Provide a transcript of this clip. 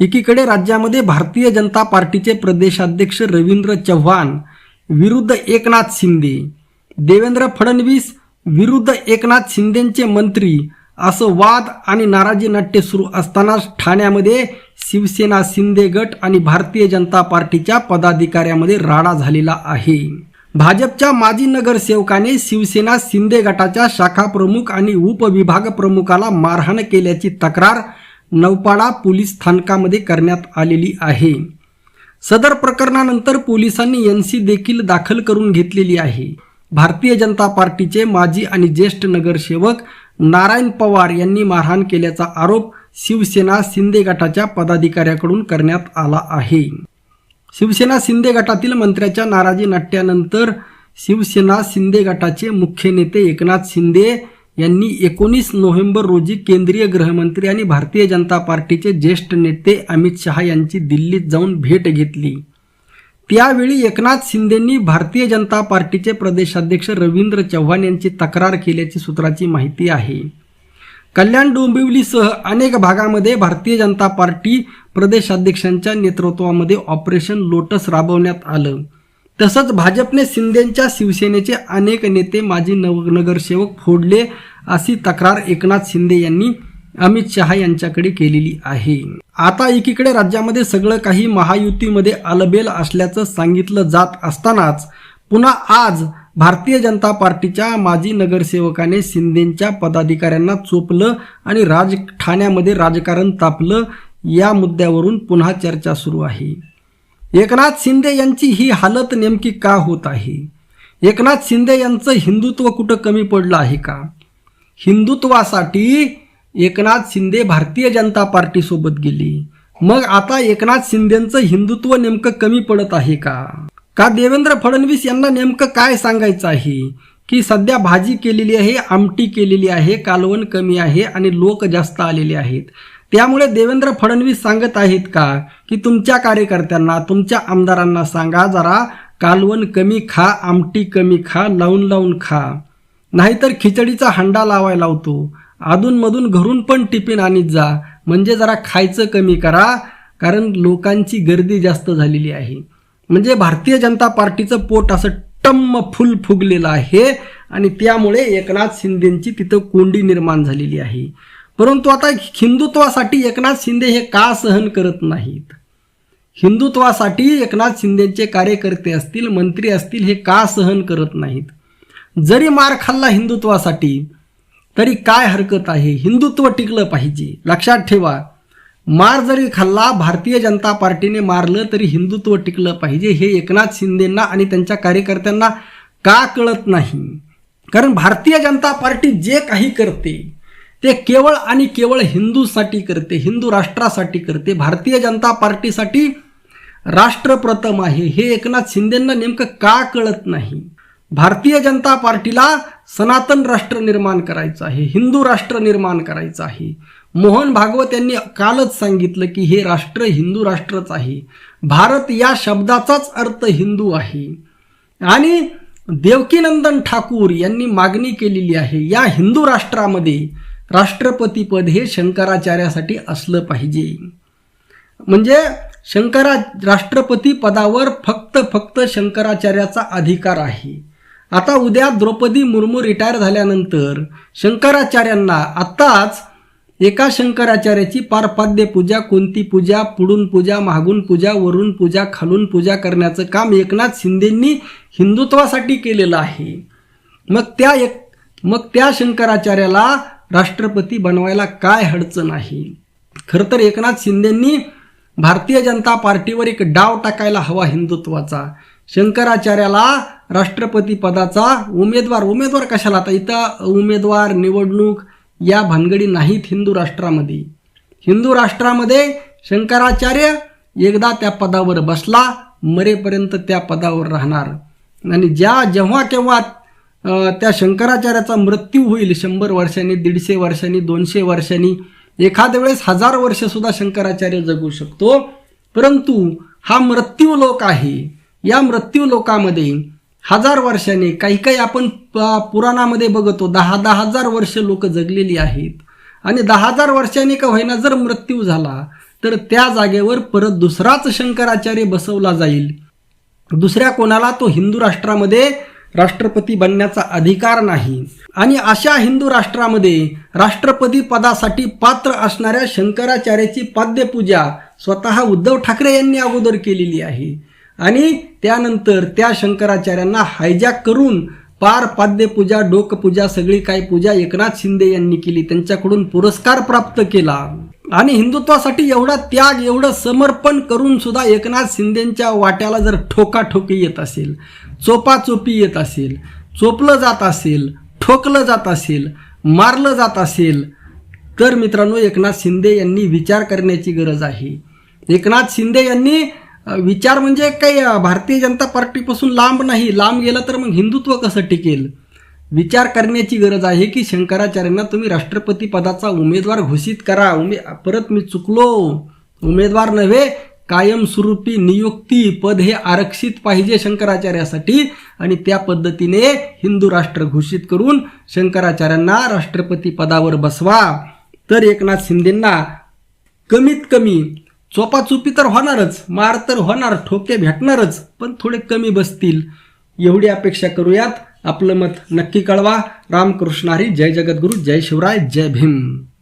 एकीकडे राज्यामध्ये भारतीय जनता पार्टीचे प्रदेशाध्यक्ष रवींद्र चव्हाण विरुद्ध एकनाथ शिंदे देवेंद्र फडणवीस विरुद्ध एकनाथ शिंदेचे मंत्री असं वाद आणि नाराजी नाट्य सुरू असतानाच ठाण्यामध्ये शिवसेना शिंदे गट आणि भारतीय जनता पार्टीच्या पदाधिकाऱ्यामध्ये राडा झालेला आहे. भाजपच्या माजी नगरसेवकाने शिवसेना शिंदे गटाच्या शाखा प्रमुख आणि उपविभाग प्रमुखाला मारहाण केल्याची तक्रार नौपाडा पोलीस स्थानकामध्ये करण्यात आलेली आहे. सदर प्रकरणानंतर पोलिसांनी एन सी देखील दाखल करून घेतलेली आहे. भारतीय जनता पार्टीचे माजी आणि ज्येष्ठ नगरसेवक नारायण पवार यांनी मारहाण केल्याचा आरोप शिवसेना शिंदे गटाच्या पदाधिकाऱ्याकडून करण्यात आला आहे. शिवसेना शिंदे गटातील मंत्र्याच्या नाराजी नाट्यानंतर शिवसेना शिंदे गटाचे मुख्य नेते एकनाथ शिंदे यांनी एकोणीस नोव्हेंबर रोजी केंद्रीय गृहमंत्री आणि भारतीय जनता पार्टीचे ज्येष्ठ नेते अमित शहा यांची दिल्लीत जाऊन भेट घेतली. त्यावेळी एकनाथ शिंदेंनी भारतीय जनता पार्टीचे प्रदेशाध्यक्ष रवींद्र चव्हाण यांची तक्रार केल्याची सूत्राची माहिती आहे. कल्याण डोंबिवलीसह अनेक भागामध्ये भारतीय जनता पार्टी प्रदेशाध्यक्षांच्या नेतृत्वामध्ये ऑपरेशन लोटस राबवण्यात आलं. तसंच भाजपने शिंदेच्या शिवसेनेचे अनेक नेते माजी नव नगरसेवक फोडले अशी तक्रार एकनाथ शिंदे यांनी अमित शहा यांच्याकडे केलेली आहे. आता एकीकडे राज्यामध्ये सगळं काही महायुतीमध्ये अलबेल असल्याचं सांगितलं जात असतानाच पुन्हा आज भारतीय जनता पार्टीच्या माजी नगरसेवकाने शिंदेच्या पदाधिकाऱ्यांना चोपलं आणि राज ठाण्यामध्ये राजकारण तापलं या मुद्द्यावरून पुन्हा चर्चा सुरू आहे. एकनाथ शिंदे यांची ही हालत नेमकी का होत आहे? एकनाथ शिंदे यांचं हिंदुत्व कुठं कमी पडलं आहे का? हिंदुत्वासाठी एकनाथ शिंदे भारतीय जनता पार्टीसोबत गेली. मग आता एकनाथ शिंदेचं हिंदुत्व नेमकं कमी पडत आहे का? का देवेंद्र फडणवीस यांना नेमकं काय सांगायचं आहे? की सध्या भाजी केलेली आहे आमटी केलेली आहे कालवण कमी आहे आणि लोक जास्त आलेले आहेत. त्यामुळे देवेंद्र फडणवीस सांगत आहेत का की तुमच्या कार्यकर्त्यांना तुमच्या आमदारांना सांगा जरा कालवण कमी खा आमटी कमी खा लावून लावून खा. नाहीतर खिचडीचा हंडा लावायला लावतो. अधूनमधून घरून पण टिफिन आणीत जा. म्हणजे जरा खायचं कमी करा कारण लोकांची गर्दी जास्त झालेली आहे. म्हणजे भारतीय जनता पार्टीचं पोट असं टम्म फुल फुगलेलं आहे आणि त्यामुळे एकनाथ शिंदेंची तिथं कोंडी निर्माण झालेली आहे. परंतु आता हिंदुत्वासाठी एकनाथ शिंदे हे का सहन करत नाहीत? हिंदुत्वासाठी एकनाथ शिंदेचे कार्यकर्ते असतील मंत्री असतील हे का सहन करत नाहीत? जरी मार खाल्ला हिंदुत्वासाठी तरी काय हरकत आहे? हिंदुत्व टिकलं पाहिजे. लक्षात ठेवा मार जरी खाल्ला भारतीय जनता पार्टीने मारलं तरी हिंदुत्व टिकलं पाहिजे. हे एकनाथ शिंदेंना आणि त्यांच्या कार्यकर्त्यांना का कळत नाही? कारण भारतीय जनता पार्टी जे काही करते ते केवळ आणि केवळ हिंदूसाठी करते हिंदू राष्ट्रासाठी करते भारतीय जनता पार्टीसाठी राष्ट्र प्रथम आहे. हे एकनाथ शिंदेंना नेमकं का कळत नाही? भारतीय जनता पार्टीला सनातन राष्ट्र निर्माण करायचं आहे हिंदू राष्ट्र निर्माण करायचं आहे. मोहन भागवत यांनी कालच सांगितलं की हे राष्ट्र हिंदू राष्ट्रच आहे. भारत या शब्दाचाच अर्थ हिंदू आहे. आणि देवकीनंदन ठाकूर यांनी मागणी केलेली आहे या हिंदू राष्ट्रामध्ये राष्ट्रपतीपद हे शंकराचार्यासाठी असलं पाहिजे. म्हणजे शंकरा राष्ट्रपती पदावर फक्त फक्त शंकराचार्याचा अधिकार आहे. आता उद्या द्रौपदी मुर्मू रिटायर झाल्यानंतर शंकराचार्यांना आत्ताच एका शंकराचार्याची पारपाद्य पूजा कोणती पूजा पुढून पूजा मागून पूजा वरून पूजा खालून पूजा करण्याचं काम एकनाथ शिंदेंनी हिंदुत्वासाठी केलेलं आहे. मग त्या एक मग त्या शंकराचार्याला राष्ट्रपती बनवायला काय अडचण आहे? खरं तर एकनाथ शिंदेंनी भारतीय जनता पार्टीवर एक डाव टाकायला हवा हिंदुत्वाचा. शंकराचार्याला राष्ट्रपती पदाचा उमेदवार उमेदवार कशाला? आता इथं उमेदवार निवडणूक या भानगडी नाहीत हिंदू राष्ट्रामध्ये. हिंदू राष्ट्रामध्ये शंकराचार्य एकदा त्या पदावर बसला मरेपर्यंत त्या पदावर राहणार. आणि ज्या जेव्हा केव्हा त्या शंकराचार्याचा मृत्यू होईल शंभर वर्षांनी दीडशे वर्षांनी दोनशे वर्षांनी. एखाद्या वेळेस हजार वर्ष सुद्धा शंकराचार्य जगू शकतो. परंतु हा मृत्यू लोक आहे. या मृत्यू लोकामध्ये हजार वर्षाने काही काही आपण पुराणामध्ये बघतो दहा दहा हजार वर्ष लोक जगलेली आहेत. आणि दहा हजार वर्षांनी का होईना जर मृत्यू झाला तर त्या जागेवर परत दुसराच शंकराचार्य बसवला जाईल. दुसऱ्या कोणाला? तो हिंदू राष्ट्रामध्ये राष्ट्रपती बनण्याचा अधिकार नाही. आणि अशा हिंदू राष्ट्रामध्ये राष्ट्रपती पदासाठी पात्र असणाऱ्या शंकराचार्याची पाद्यपूजा स्वतः उद्धव ठाकरे यांनी अगोदर केलेली आहे. आणि त्यानंतर त्या शंकराचार्यांना हायजॅक करून पार पाद्यपूजा डोकपूजा सगळी काही पूजा एकनाथ शिंदे यांनी केली त्यांच्याकडून पुरस्कार प्राप्त केला. आणि हिंदुत्वासाठी एवढा त्याग एवढं समर्पण करून सुद्धा एकनाथ शिंदेच्या वाट्याला जर ठोकाठोकी येत असेल चोपाचोपी येत असेल चोपलं जात असेल ठोकलं जात असेल मारलं जात असेल तर मित्रांनो एकनाथ शिंदे यांनी विचार करण्याची गरज आहे. एकनाथ शिंदे यांनी विचार म्हणजे काही भारतीय जनता पार्टीपासून लांब नाही लांब गेलं तर मग हिंदुत्व कसं टिकेल? विचार करण्याची गरज आहे की शंकराचार्यांना तुम्ही राष्ट्रपती पदाचा उमेदवार घोषित करा. उमे परत मी चुकलो. उमेदवार नव्हे कायमस्वरूपी नियुक्ती पद हे आरक्षित पाहिजे शंकराचार्यासाठी आणि त्या पद्धतीने हिंदू राष्ट्र घोषित करून शंकराचार्यांना राष्ट्रपती पदावर बसवा. तर एकनाथ शिंदेंना कमीत कमी चोपाचोपी तर होणारच मार तर होणार ठोके भेटणारच पण थोडे कमी बसतील. एवढी अपेक्षा करूयात. आपलं मत नक्की कळवा. रामकृष्ण हरी. जय जगद्गुरू. जय शिवराय. जय भीम.